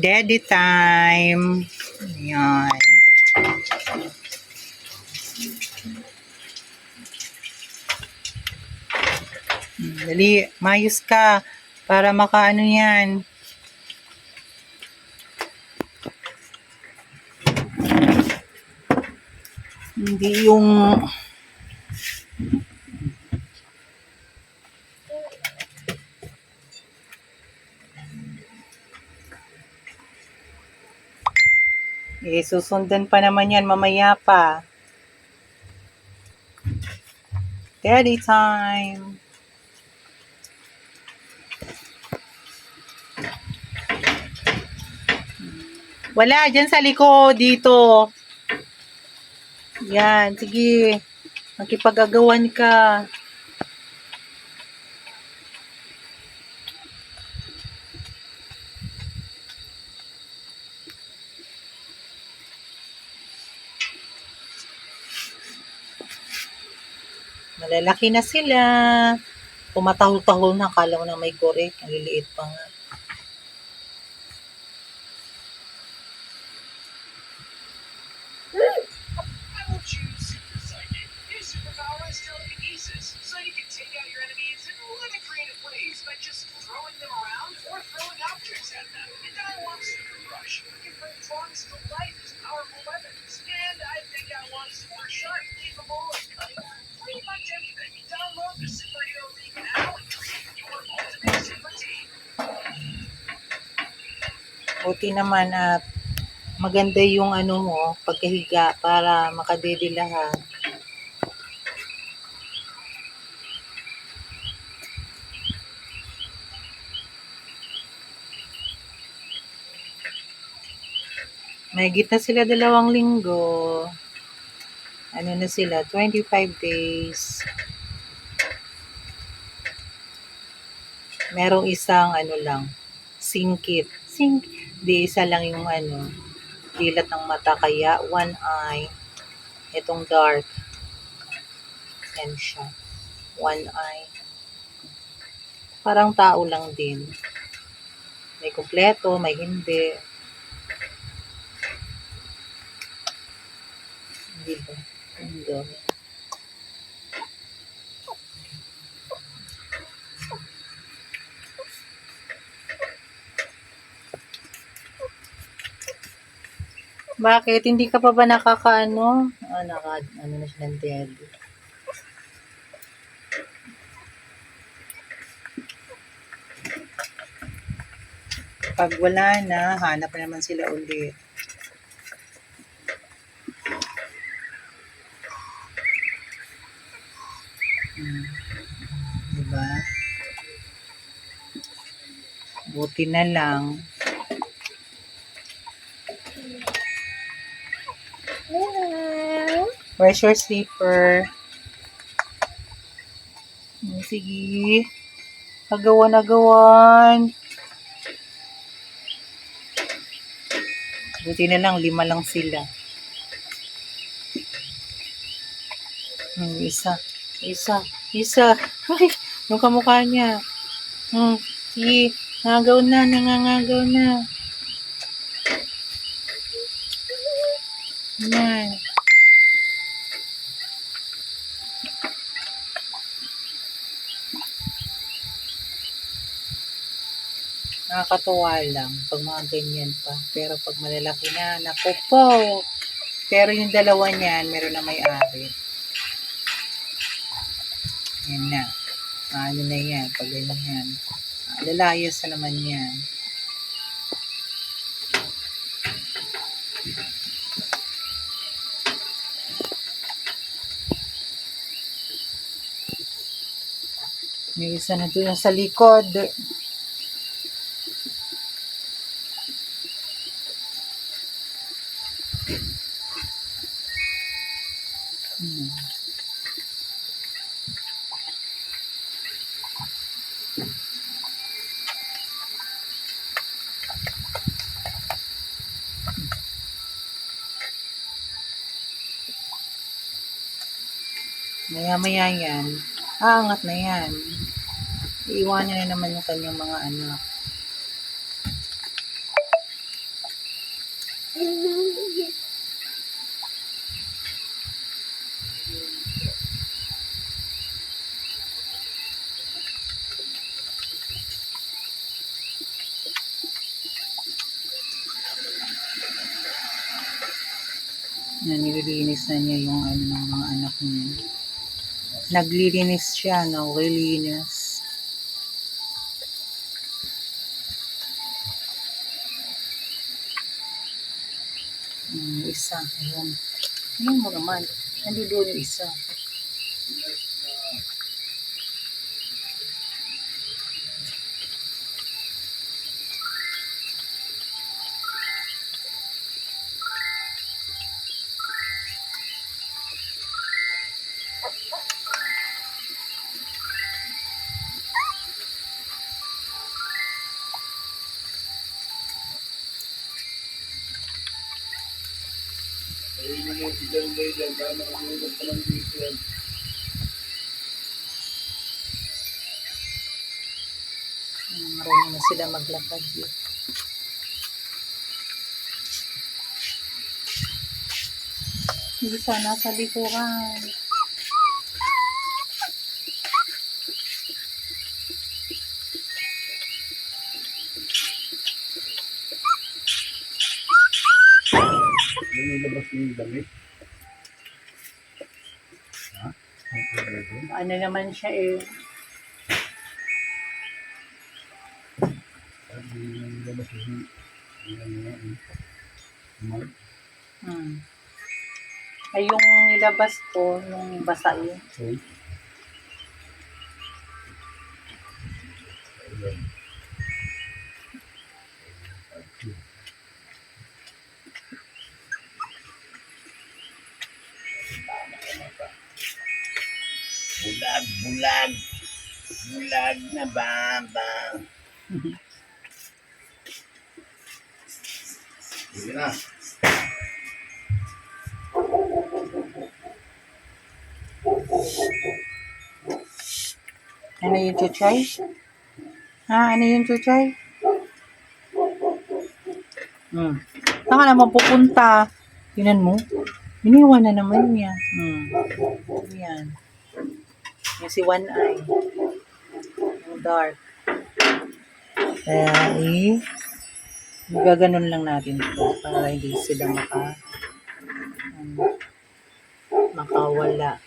Daddy time. Ayan. Dali, mayos ka para makaano yan. Hindi yung Eh, susundan pa naman yan mamaya pa. Daddy time. Wala, dyan sa likod, dito. Yan, sige. Makipag-agawan ka. Malalaki na sila. Pumatahol-tahol na. Kala ko na may korek. Ang pa nga. Life as powerful weapons. And I think I want Super Shark, capable of cutting Buti naman at maganda yung ano mo, pagkahiga para makadede lahat. May na sila dalawang linggo. Ano na sila? 25 days. Merong isang ano lang, singkit. Sink, di isa lang yung ano, dilat ng mata. Kaya one eye, itong dark. Yan siya. One eye. Parang tao lang din. May kumpleto, may hindi. Hindi ba? Hindi. Bakit? Hindi ka pa ba nakakaano? Ah, naka, ano na siya ng daddy. Pag wala na, hanap na naman sila ulit. Diba? Buti na lang. Where's your sleeper? Hmm, Sige. Agawan-agawan. Buti na lang, lima lang sila. Hmm, isa. Isa. Isa. Ay, yung kamukha niya. Hmm, sige. Nangagaw na, nangangagaw na. Yan. Nakakatuwa lang pag mga ganyan pa. Pero pag malalaki na, naku po. Pero yung dalawa niyan, meron na may-ari. Yan na. Ano na yan, pag ganyan. Ah, lalayas na naman yan. May isa na doon sa likod. Hmm. Maya-maya yan, aangat na yan. Iiwanan na naman yung kanyang mga anak. na nililinis na niya yung ano ng mga anak niya. Naglilinis siya, naglilinis. Hmm, isa, ayun. Ayun mo naman. Nandoon yung isa. Hmm, marami na sila maglakad yun. Hindi sana sa likuran. Yung damit. Ha? Ano naman siya eh. Sabi yung ilabas mo yung ano yan, eh. Hmm. Ay yung nilabas ko, yung basa yun. So, Bulag, bulag. Bulag na baba. Sige na. Ano yung chuchay? Ha? Ano yung chuchay? Hmm. Saan ka naman pupunta? Tinan mo. Iniwan na naman niya. Hmm. Yan. Yung si One Eye. Yung dark. Kaya eh, gaganon lang natin ito para hindi sila maka ano, makawala.